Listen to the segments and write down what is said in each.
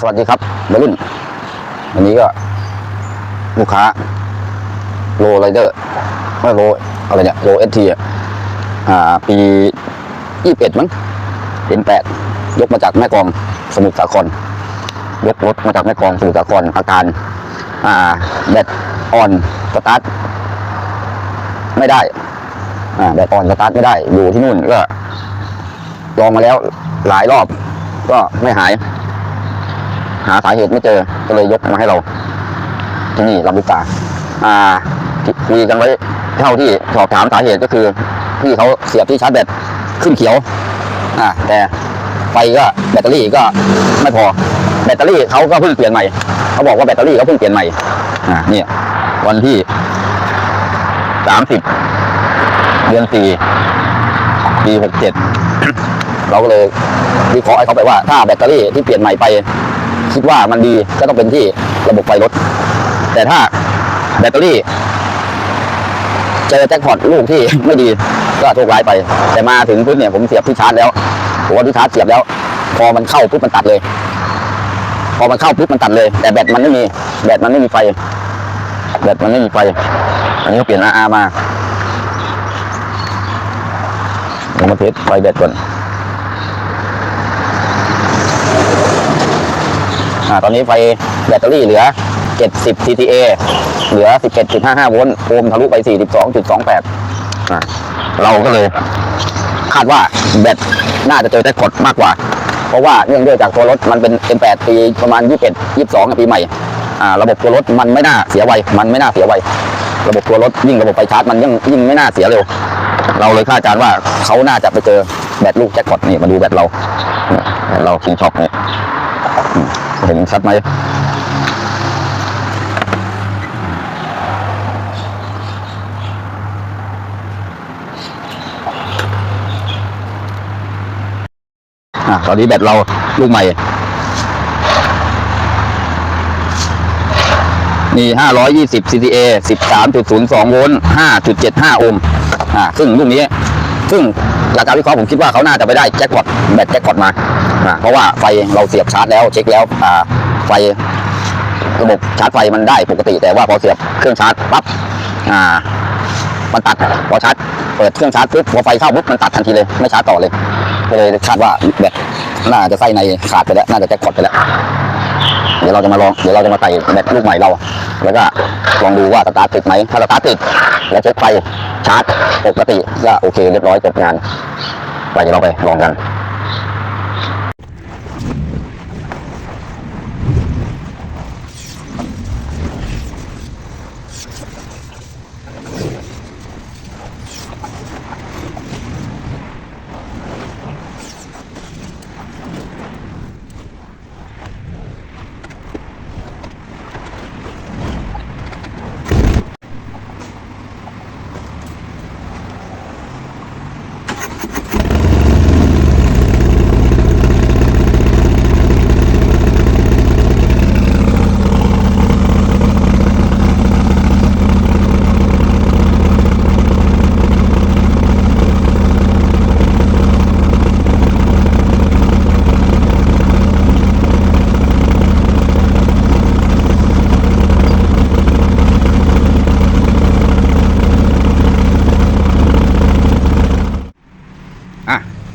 สวัสดีครับเบลลินวันนี้ก็ ลูกค้า โลไรเดอร์ไม่โลอะไรเนี่ยโลเอสทีอ่า ปียี่สิบเอ็ดมั้งเป็นแปดยกมาจากแม่กองสมุทรสาครยกรถมาจากแม่กองสมุทรสาครอาการ อ่าแบตอ่อนสตาร์ทไม่ได้ อ่าแบตอ่อนสตาร์ทไม่ได้อยู่ที่นู่นก็ลองมาแล้วหลายรอบ ก็ไม่หาย หาสาเหตุไม่เจอ ก็เลยยกมาให้เรา ที่นี่ลำลูกกาอ่าคุยกันไว้เท่าที่สอบถามสาเหตุก็คือพี่เขาเสียบที่ชาร์จแบตขึ้นเขียว อ่า แต่ไฟก็แบตเตอรี่ก็ไม่พอ แบตเตอรี่เขาก็เพิ่งเปลี่ยนใหม่ เขาบอกว่าแบตเตอรี่เขาเพิ่งเปลี่ยนใหม่ อ่า เนี่ย วันที่สามสิบเดือนสี่ปีหกเจ็ดเราก็เลยวิเคราะห์ให้เขาไปว่าถ้าแบตเตอรี่ที่เปลี่ยนใหม่ไป คิดว่ามันดีก็ต้องเป็นที่ระบบไฟรถ แต่ถ้าแบตเตอรี่ เจอแจ็คพอตลูกที่ไม่ดีก็โชคร้ายไป แต่มาถึงปุ๊บเนี่ยผมเสียบที่ชาร์จแล้วผมว่าที่ชาร์จเสียบแล้ว พอมันเข้าปุ๊บมันตัดเลย พอมันเข้าปุ๊บมันตัดเลย แต่แบตมันไม่มีแบตมันไม่มีไฟแบตมันไม่มีไฟ อันนี้เขาเปลี่ยน RR มาเดี๋ยวมาเทสไฟแบตก่อน อ่าตอนนี้ไฟแบตเตอรี่เหลือ 70 TTA เหลือ11.55 โวลต์โอห์มทะลุไป 42.28อ่าเราก็เลยคาดว่าแบตน่าจะเจอแจ็คพอตมากกว่า เพราะว่าเนื่องด้วยจากตัวรถมันเป็น M8 ปีประมาณ 21 22กับปีใหม่อ่าระบบตัวรถมันไม่น่าเสียไวมันไม่น่าเสียไวระบบตัวรถยิ่งระบบไฟชาร์จมันยิ่งยิ่งไม่น่าเสียเร็ว เราเลยคาดการณ์ว่าเขาน่าจะไปเจอแบตลูกแจ็คพอตนี่มาดูแบตเราแบตเราคิงช็อปเนี่ย เห็นชัดไหมอะตอนนี้แบตเราลูกใหม่ มี 520 CTA 13.02 โวลต์ 5.75 โอห์มอ่าซึ่งลูกนี้ ซึ่งจากการวิเคราะห์ผมคิดว่าเขาน่าจะไปได้แจ็คพอตแบตแจ็คพอตมา เพราะว่าไฟเราเสียบชาร์จแล้วเช็คแล้วไฟระบบชาร์จไฟมันได้ปกติ แต่ว่าพอเสียบเครื่องชาร์จปั๊บมันตัดพอชาร์จเปิดเครื่องชาร์จปุ๊บพอไฟเข้าปุ๊บมันตัดทันทีเลยไม่ชาร์จต่อเลยก็เลยคาดว่าแบต น่าจะไส้ในขาดไปแล้ว น่าจะแจ็คพอตไปแล้ว เดี๋ยวเราจะมาลอง เดี๋ยวเราจะมาใส่แบตลูกใหม่เรา แล้วก็ลองดูว่าสตาร์ทติดไหม ถ้าสตาร์ทติด แล้วเช็คไฟชาร์จปกติก็โอเคเรียบร้อยจบงาน ไปเดี๋ยวเราไปลองกัน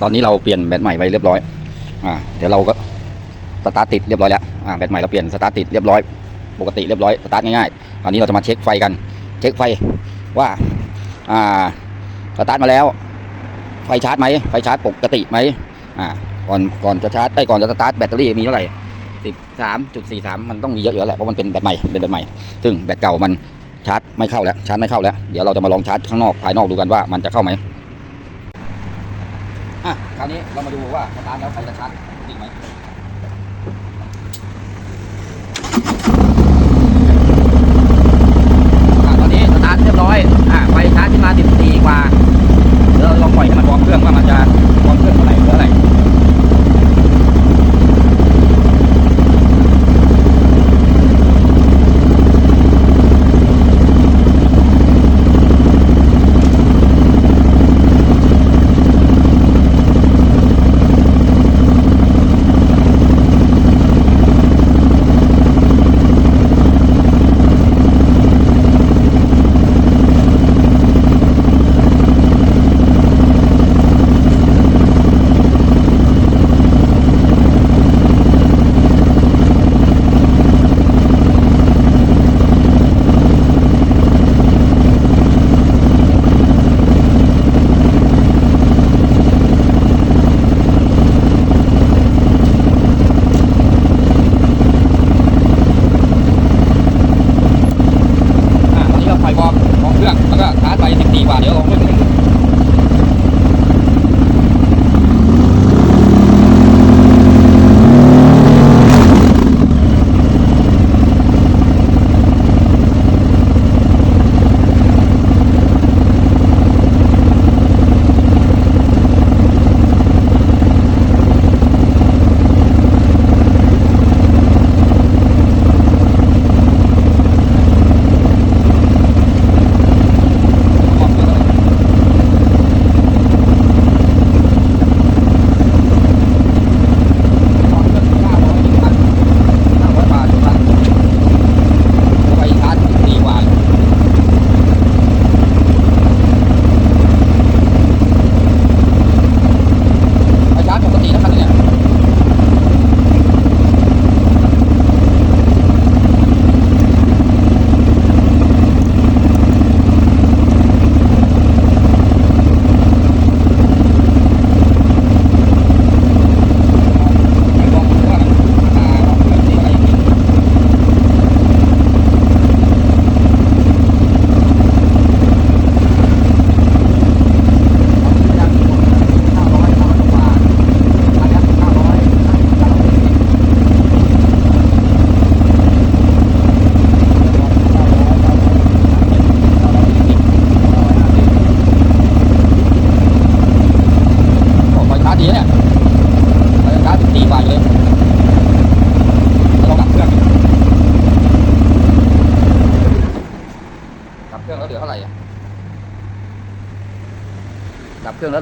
ตอนนี้เราเปลี่ยนแบตใหม่ไปเรียบร้อยอ่าเดี๋ยวเราก็สตาร์ทติดเรียบร้อยแล้วอ่าแบตใหม่เราเปลี่ยนสตาร์ทติดเรียบร้อยปกติเรียบร้อยสตาร์ทง่ายๆตอนนี้เราจะมาเช็คไฟกัน เช็คไฟว่าอ่าสตาร์ทมาแล้ว ไฟชาร์จไหมไฟชาร์จปกติไหมอ่าก่อนก่อนจะชาร์จได้ก่อนจะสตาร์ทแบตเตอรี่มีเท่าไหร่สิบสามจุดสี่สามมันต้องมีเยอะอยู่แล้วแหละเพราะมันเป็นแบตใหม่เป็นแบตใหม่ ซึ่งแบตเก่ามันชาร์จไม่เข้าแล้วชาร์จไม่เข้าแล้วเดี๋ยวเราจะมาลองชาร์จข้างนอกภายนอกดูกันว่ามันจะเข้าไหม คราวนี้เรามาดูว่าสตาร์ทแล้วไฟจะชัดจริงไหมตอนนี้สตาร์ทเรียบร้อยอะไฟชาร์จขึ้นมา14กว่าเดี๋ยวเราลองปล่อยให้มันวอร์มเครื่องว่ามันจะ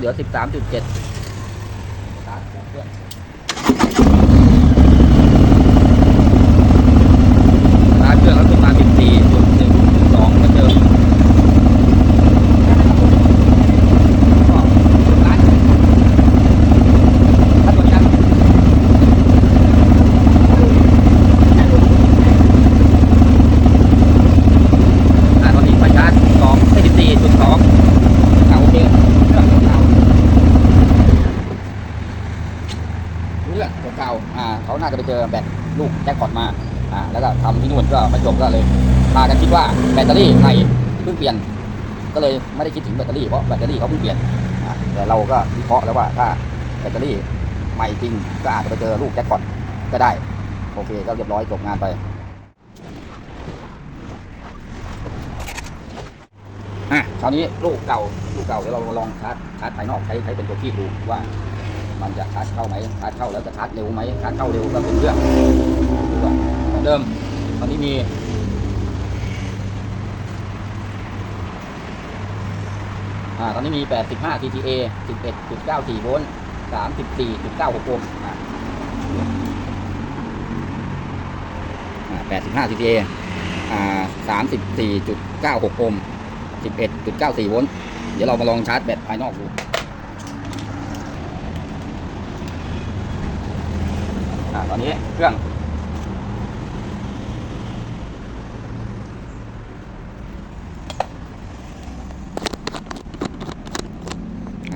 เหลือ 13.7 เรื่องเก่าอ่าเขาน่าจะไปเจอแบตลูกแจ็คพอตมาอ่าแล้วก็ทำที่นู่นก็ประจบก็เลยพากันคิดว่าแบตเตอรี่ใหม่เพิ่งเปลี่ยน ก็เลยไม่ได้คิดถึงแบตเตอรี่เพราะแบตเตอรี่เขาเพิ่งเปลี่ยนแต่เราก็วิเคราะห์แล้วว่าถ้าแบตเตอรี่ใหม่จริงก็อาจจะไปเจอลูกแจ็คพอตก็ได้ โอเคก็เรียบร้อยจบงานไปอะคราวนี้ลูกเก่าลูกเก่าเดี๋ยวเราลองชาร์จชาร์จภายนอกใช้ใช้เป็นตัวคีบดูว่า มันจะชาร์จเข้าไหมชาร์จเข้าแล้วจะชาร์จเร็วไหมชาร์จเข้าเร็วก็เป็นเรื่องดูก่อนเหมือนเดิมตอนนี้มีอ่าตอนนี้มี 85 TTA 11.94 โวลต์34.96โอห์ม85 TTA อ่า34.96 โอห์ม11.94 โวลต์ เดี๋ยวเรามาลองชาร์จแบตภายนอกดู อ่าตอนนี้เครื่อง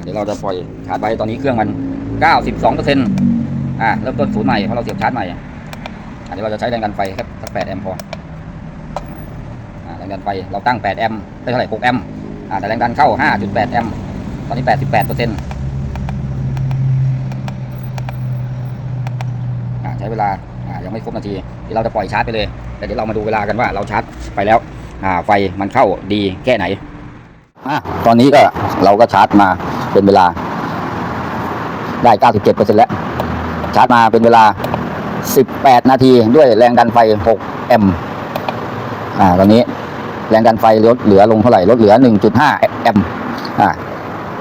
เดี๋ยวเราจะปล่อยชาร์จไปตอนนี้เครื่องมัน 92เปอร์เซ็นต์อ่าเริ่มต้นศูนย์ใหม่เพราะเราเสียบชาร์จใหม่อะอ่าเดี๋ยวเราจะใช้แรงดันไฟครับสัก8แอมป์พอแรงดันไฟเราตั้ง8แอมป์ได้เท่าไหร่6แอมป์อ่าแต่แรงดันเข้า 5.8 แอมป์ตอนนี้ 88เปอร์เซ็นต์อ่าใช้เวลาอ่ายังไม่ครบนาทีเดี๋ยวเราจะปล่อยชาร์จไปเลย แต่เดี๋ยวเรามาดูเวลากันว่าเราชาร์จไปแล้วอ่าไฟมันเข้าดีแค่ไหนอ่าตอนนี้ก็เราก็ชาร์จมาเป็นเวลา ได้ 97เปอร์เซ็นแล้ว ชาร์จมาเป็นเวลา 18 นาทีด้วยแรงดันไฟ 6 แอมป์อ่าตอนนี้แรงดันไฟลดเหลือลงเท่าไหร่ลดเหลือ 1.5 แอมป์อ่า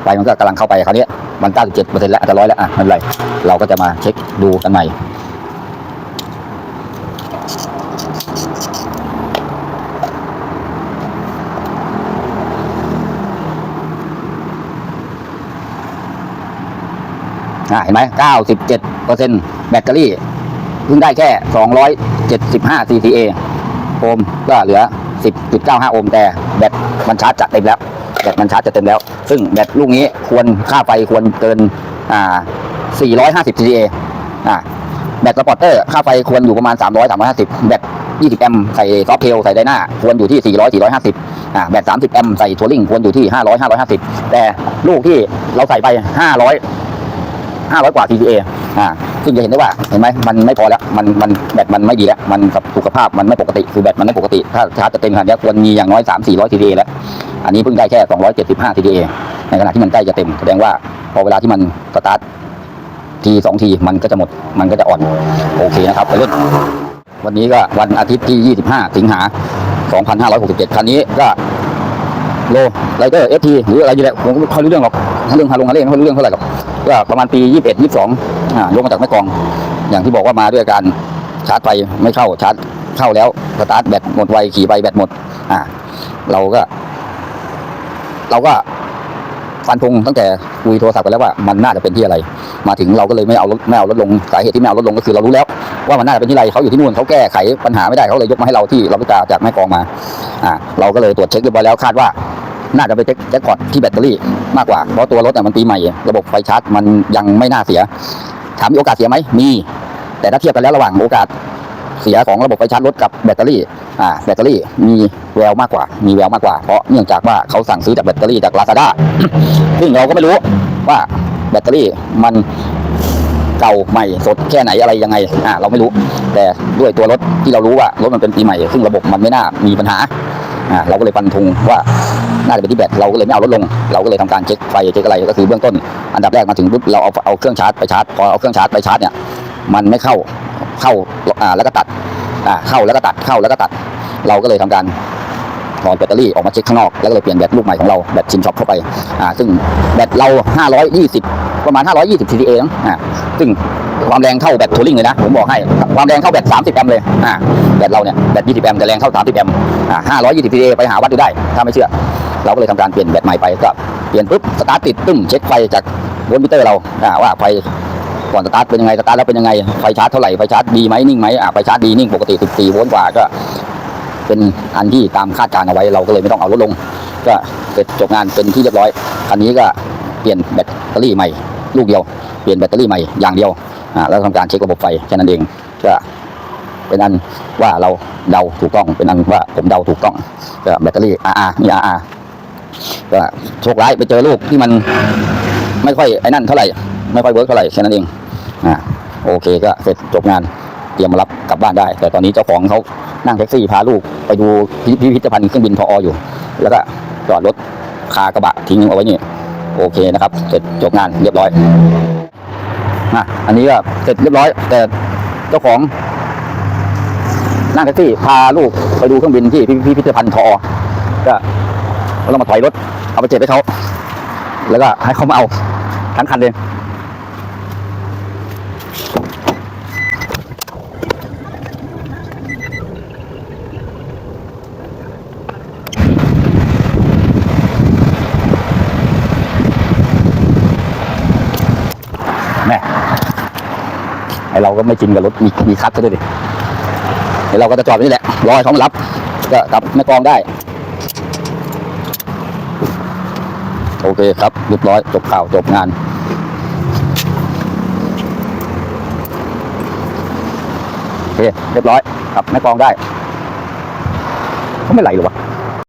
ไฟมันก็กำลังเข้าไปคราวนี้มัน 97%แล้วจะร้อยแล้วอะไม่เป็นไร เราก็จะมาเช็คดูกันใหม่ อ่าเห็นไหม97%แบตเตอรี่เพิ่งได้แค่275 CCA โอห์มก็เหลือ10.95โอห์มแต่แบตมันชาร์จจะเต็มแล้ว แบตมันชาร์จจะเต็มแล้ว ซึ่งแบตลูกนี้ควรค่าไฟควรเกินอ่า450 CCA อ่าแบตสปอร์เตอร์ค่าไฟควรอยู่ประมาณ 300 350 แบต 20 แอมป์ใส่ซอฟเทลใส่ไดนาควรอยู่ที่ 400 450อ่าแบต 30 แอมป์ใส่ทัวริงควรอยู่ที่ 500 550 แต่ลูกที่เราใส่ไป 500 500 กว่า TCA อ่าซึ่งจะเห็นได้ว่าเห็นไหมมันไม่พอแล้วมันมันแบตมันไม่ดีแล้ว มันกับสุขภาพมันไม่ปกติคือแบตมันไม่ปกติ ถ้าชาร์จจะเต็มขนาดนี้ควรมีอย่างน้อย 3 400 TCA แล้ว อันนี้เพิ่งได้แค่ 275 TCA ในขณะที่มันใกล้จะเต็มแสดงว่าพอเวลาที่มันสตาร์ททีสองทีมันก็จะหมดมันก็จะอ่อนโอเคนะครับไปเล่นวันนี้ก็วันอาทิตย์ที่ 25 สิงหา 2567 คันนี้ก็ โลไรเดอร์เอทีหรืออะไรอยู่แหละผมไม่ค่อยรู้เรื่องหรอกเรื่องฮาลงฮาเล่ไม่ค่อยรู้เรื่องเท่าไหร่หรอกก็ประมาณปี 21 22อ่ายกมาจากแม่กอง อย่างที่บอกว่ามาด้วยการชาร์จไฟไม่เข้าชาร์จเข้าแล้วสตาร์ทแบตหมดไวขี่ไปแบตหมด อ่า เราก็ เราก็ ฟันธงตั้งแต่คุยโทรศัพท์กันแล้วว่ามันน่าจะเป็นที่อะไร มาถึงเราก็เลยไม่เอาไม่เอารถลงสาเหตุที่ไม่เอารถลงก็คือเรารู้แล้ว ว่ามันน่าจะเป็นที่ไรเขาอยู่ที่นู่นเขาแก้ไขปัญหาไม่ได้เขาเลยยกมาให้เราที่เราพิจารจากแม่กองมาอ่าเราก็เลยตรวจเช็คเรียบร้อยแล้วคาดว่าน่าจะไปเช็คแจ็คพอตที่แบตเตอรี่มากกว่า เพราะตัวรถเนี่ยมันปีใหม่ ระบบไฟชาร์จมันยังไม่น่าเสีย ถามมีโอกาสเสียไหมมี แต่ถ้าเทียบกันแล้วระหว่างโอกาส เสียของระบบไฟชาร์จรถกับแบตเตอรี่อ่าแบตเตอรี่มีแววมากกว่า มีแววมากกว่า เพราะเนื่องจากว่าเขาสั่งซื้อจากแบตเตอรี่จากลาซาด้าซึ่งเราก็ไม่รู้ว่าแบตเตอรี่มันเก่าใหม่สดแค่ไหนอะไรยังไงอ่าเราไม่รู้ แต่ด้วยตัวรถที่เรารู้ว่ารถมันเป็นปีใหม่ ซึ่งระบบมันไม่น่ามีปัญหาอ่าเราก็เลยฟันธงว่าน่าจะเป็นที่แบตเราก็เลยไม่เอารถลง เราก็เลยทำการเช็คไฟเช็คอะไรก็คือเบื้องต้น อันดับแรกมาถึงปุ๊บเราเอาเอาเครื่องชาร์จไปชาร์จพอเอาเครื่องชาร์จไปชาร์จเนี่ยมันไม่เข้า เข้าอ่าแล้วก็ตัดอ่าเข้าแล้วก็ตัดเข้าแล้วก็ตัด เราก็เลยทำการถอดแบตเตอรี่ออกมาเช็คข้างนอกแล้วก็เลยเปลี่ยนแบตลูกใหม่ของเราแบตชินช็อปเข้าไปอ่าซึ่งแบตเรา 520 ประมาณ 520 TDA นะอ่าซึ่งความแรงเท่าแบตทัวริงเลยนะผมบอกให้ความแรงเท่าแบต 30 แอมป์เลยอ่าแบตเราเนี่ยแบต 20 แอมป์แต่แรงเท่า 30 แอมป์อ่า520 TDA ไปหาวัดดูได้ ถ้าไม่เชื่อ เราก็เลยทำการเปลี่ยนแบตใหม่ไปก็เปลี่ยนปุ๊บสตาร์ทติดตึ้มเช็คไฟจากโวลต์มิเตอร์เราอ่าว่าไฟ ก่อนสตาร์ทเป็นยังไงสตาร์ทแล้วเป็นยังไงไฟชาร์จเท่าไหร่ไฟชาร์จดีไหมนิ่งไหมอ่าไฟชาร์จดีนิ่งปกติ 14 โวลต์กว่าก็ เป็นอันที่ตามคาดการเอาไว้เราก็เลยไม่ต้องเอาลดลง ก็เสร็จจบงานเป็นที่เรียบร้อยคันนี้ก็เปลี่ยนแบตเตอรี่ใหม่ ลูกเดียวเปลี่ยนแบตเตอรี่ใหม่อย่างเดียวอ่าแล้วทำการเช็คระบบไฟแค่นั้นเองก็เป็นอันว่าเราเดาถูกต้องเป็นอันว่าผมเดาถูกต้องก็แบตเตอรี่ RR มี RR ก็โชคร้ายไปเจอลูกที่มันไม่ค่อยไอ้นั่นเท่าไหร่ไม่ค่อยเวิร์กเท่าไหร่แค่นั้นเอง อ่าโอเคก็เสร็จจบงานเตรียมมารับกลับบ้านได้ แต่ตอนนี้เจ้าของเขานั่งแท็กซี่พาลูกไปดูพิพิธภัณฑ์เครื่องบินทออยู่ แล้วก็จอดรถคากระบะทิ้งเอาไว้นี่โอเคนะครับ เสร็จจบงานเรียบร้อยอะอันนี้ก็เสร็จเรียบร้อย แต่เจ้าของนั่งแท็กซี่พาลูกไปดูเครื่องบินที่พิพิธภัณฑ์ทอก็เรามาถอยรถเอาไปเจ็บให้เขาแล้วก็ให้เขามาเอาทั้งคันเลย ม่ไอเราก็ไม่จริงกับรถมีมีคัดซะด้วยดิเดี๋ยวเราก็จะจอดนี่แหละรอให้เขามารับ ก็กลับแม่กองได้ โอเคครับเรียบร้อยจบข่าวจบงานโอเคเรียบร้อยกลับแม่กองได้เขาไม่ไหลหรอวะ